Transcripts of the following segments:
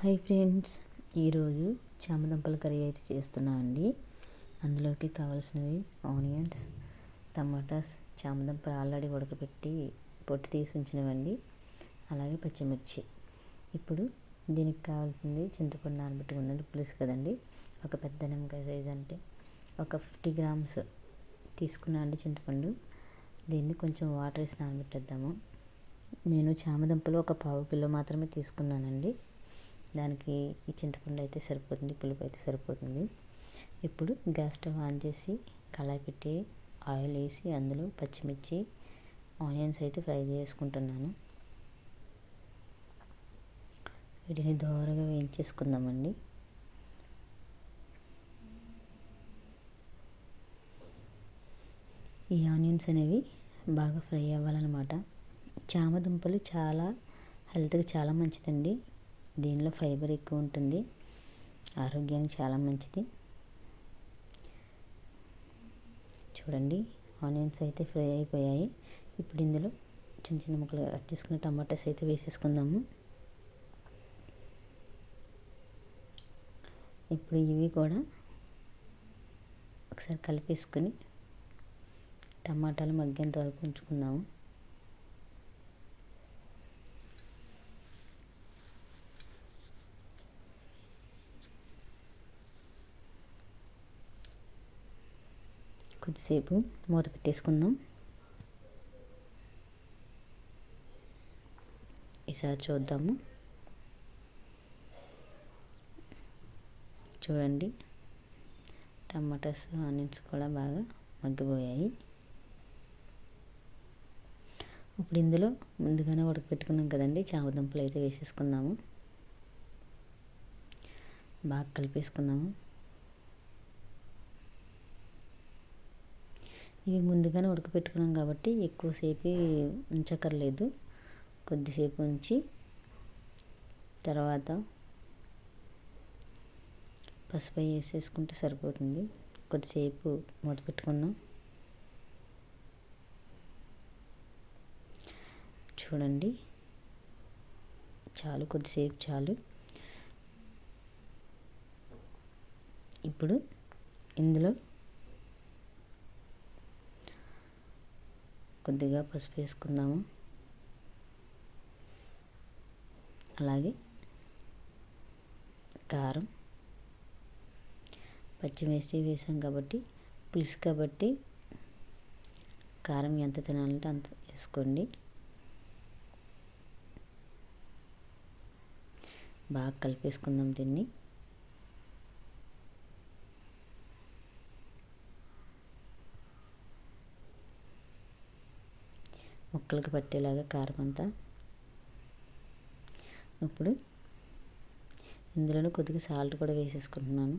Hi friends ఈరోజు చామదుంపల curry అయితే చేస్తున్నా అండి. అందులోకి కావాల్సినవి ఆనియన్స్ టమాటాస్ చామదుంపలు ఆల్రెడీ ఉడకబెట్టి పొట్టు తీసి ఉంచినవండి. అలాగే పచ్చిమిర్చి. ఇప్పుడు దీనికి కావాల్సింది చింతపండు నానబెట్టుకుందండి పులుసు కదండి. ఒక పెద్ద నిమ్మకాయ సైజ్ అంటే ఒక ఫిఫ్టీ గ్రామ్స్ తీసుకున్నా అండి చింతపండు. దీన్ని కొంచెం వాటర్ వేసి నానబెట్టేద్దాము. నేను చామదుంపలు ఒక పావు కిలో మాత్రమే తీసుకున్నానండి. దానికి ఈ చింతపండు అయితే సరిపోతుంది పులుపు అయితే సరిపోతుంది. ఇప్పుడు గ్యాస్ స్టవ్ ఆన్ చేసి కళాయి పెట్టి ఆయిల్ వేసి అందులో పచ్చిమిర్చి ఆనియన్స్ అయితే ఫ్రై చేసుకుంటున్నాను. వీటిని దోరగా వేయించేసుకుందామండి. ఈ ఆనియన్స్ అనేవి బాగా ఫ్రై అవ్వాలన్నమాట. చామదుంపలు చాలా హెల్త్కి చాలా మంచిదండి. దీనిలో ఫైబర్ ఎక్కువ ఉంటుంది. ఆరోగ్యానికి చాలా మంచిది. చూడండి ఆనియన్స్ అయితే ఫ్రై అయిపోయాయి. ఇప్పుడు ఇందులో చిన్న చిన్న ముక్కలు కట్ చేసుకున్న టమాటాస్ అయితే వేసేసుకుందాము. ఇప్పుడు ఇవి కూడా ఒకసారి కలిపేసుకొని టమాటాలు మగ్గేంత వరకు ఉంచుకుందాము. కొద్దిసేపు మూత పెట్టేసుకుందాం. ఈసారి చూద్దాము. చూడండి టమాటాస్ ఆనియన్స్ కూడా బాగా మగ్గిపోయాయి. ఇప్పుడు ఇందులో ముందుగానే ఉడకపెట్టుకున్నాం కదండి చామదుంపలు అయితే వేసేసుకుందాము. బాగా కలిపేసుకుందాము. ఇవి ముందుగానే ఉడకపెట్టుకున్నాం కాబట్టి ఎక్కువసేపు ఉంచక్కర్లేదు. కొద్దిసేపు ఉంచి తర్వాత పసుపు వేసేసుకుంటే సరిపోతుంది. కొద్దిసేపు మూత పెట్టుకుందాం. చూడండి. చాలు కొద్దిసేపు చాలు. ఇప్పుడు ఇందులో కొద్దిగా పసుపు వేసుకుందాము. అలాగే కారం పచ్చిమిర్చి వేసాం కాబట్టి పులుసు కాబట్టి కారం ఎంత తినాలంటే అంత వేసుకోండి. బాగా కలిపేసుకుందాం దీన్ని. ముక్కలకు పట్టేలాగా కారం అంతా. ఇప్పుడు ఇందులోనే కొద్దిగా సాల్ట్ కూడా వేసేసుకుంటున్నాను.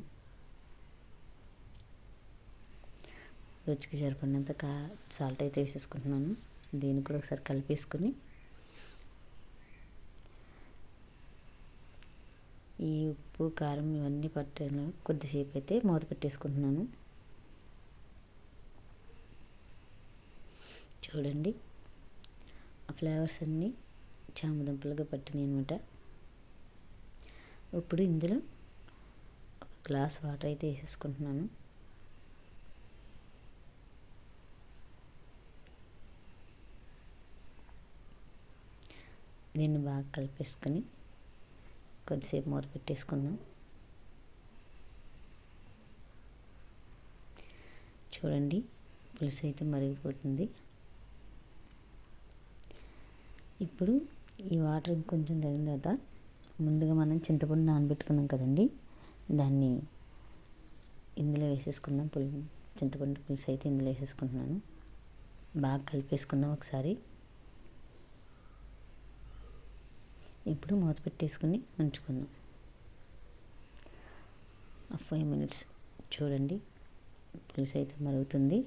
రుచికి సరిపడినంత కా సాల్ట్ అయితే వేసేసుకుంటున్నాను. దీన్ని కూడా ఒకసారి కలిపేసుకుని ఈ ఉప్పు కారం ఇవన్నీ పట్టేలా కొద్దిసేపు అయితే మూత పెట్టేసుకుంటున్నాను. చూడండి. ఆ ఫ్లేవర్స్ అన్నీ చామదుంపలుగా పట్టినాయి అనమాట ఇప్పుడు ఇందులో ఒక గ్లాస్ వాటర్ అయితే వేసేసుకుంటున్నాను. దీన్ని బాగా కలిపేసుకొని కొద్దిసేపు మూత పెట్టేసుకుందాం. చూడండి పులుసు అయితే మరిగిపోతుంది. ఇప్పుడు ఈ వాటర్ కొంచెం తగిన తర్వాత ముందుగా మనం చింతపండు నానబెట్టుకున్నాం కదండి. దాన్ని ఇందులో వేసేసుకుందాం. పులి చింతపండు పులుసు అయితే ఇందులో వేసేసుకుంటున్నాను. బాగా కలిపేసుకుందాం ఒకసారి. ఇప్పుడు మూత పెట్టేసుకుని ఉంచుకుందాం ఫైవ్ మినిట్స్ చూడండి. పులుసు అయితే మరుగుతుంది.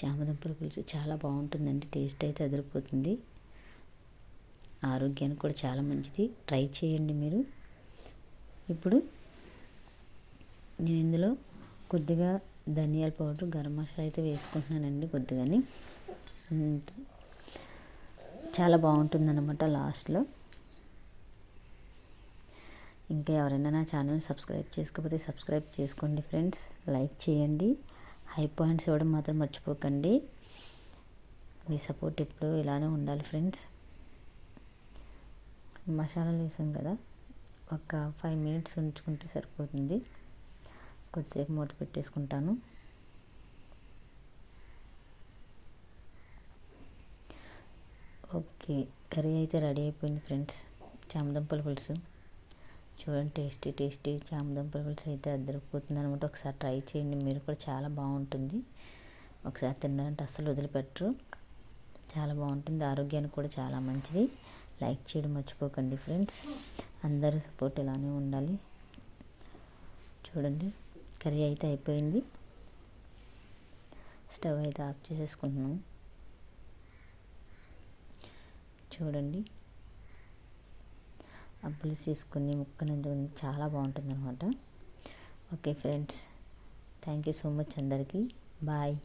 చామదుంపల పులుసు చాలా బాగుంటుందండి టేస్ట్ అయితే అదిరిపోతుంది. ఆరోగ్యానికి కూడా చాలా మంచిది. ట్రై చేయండి మీరు. ఇప్పుడు నేను ఇందులో కొద్దిగా ధనియాల పౌడర్ గరం మసాలా అయితే వేసుకుంటున్నానండి కొద్దిగాని. చాలా బాగుంటుందన్నమాట లాస్ట్లో. ఇంకా ఎవరైనా నా ఛానల్ సబ్స్క్రైబ్ చేసుకోకపోతే సబ్స్క్రైబ్ చేసుకోండి ఫ్రెండ్స్. లైక్ చేయండి. హై పాయింట్స్ ఇవ్వడం మాత్రం మర్చిపోకండి. మీ సపోర్ట్ ఎప్పుడు ఇలానే ఉండాలి ఫ్రెండ్స్. మసాలాలు వేసాం కదా ఒక ఫైవ్ మినిట్స్ ఉంచుకుంటే సరిపోతుంది. కొద్దిసేపు మూత పెట్టేసుకుంటాను. ఓకే కర్రీ అయితే రెడీ అయిపోయింది ఫ్రెండ్స్. చామదంపల పులుసు. చూడండి టేస్టీ టేస్టీ చామదుంపల పులుసు అయితే అద్దరిపోతుంది అనమాట ఒకసారి ట్రై చేయండి మీరు కూడా చాలా బాగుంటుంది. ఒకసారి తిన్నారంటే అస్సలు వదిలిపెట్టరు. చాలా బాగుంటుంది ఆరోగ్యానికి కూడా చాలా మంచిది. లైక్ చేయడం మర్చిపోకండి ఫ్రెండ్స్. అందరూ సపోర్ట్ ఇలానే ఉండాలి. చూడండి కర్రీ అయితే అయిపోయింది. స్టవ్ అయితే ఆఫ్ చేసేసుకుంటున్నాం. చూడండి పులుసు తీసుకుని ముక్కనందు చాలా బాగుంటుంది అనమాట okay friends thank you so much అందరికీ. బాయ్.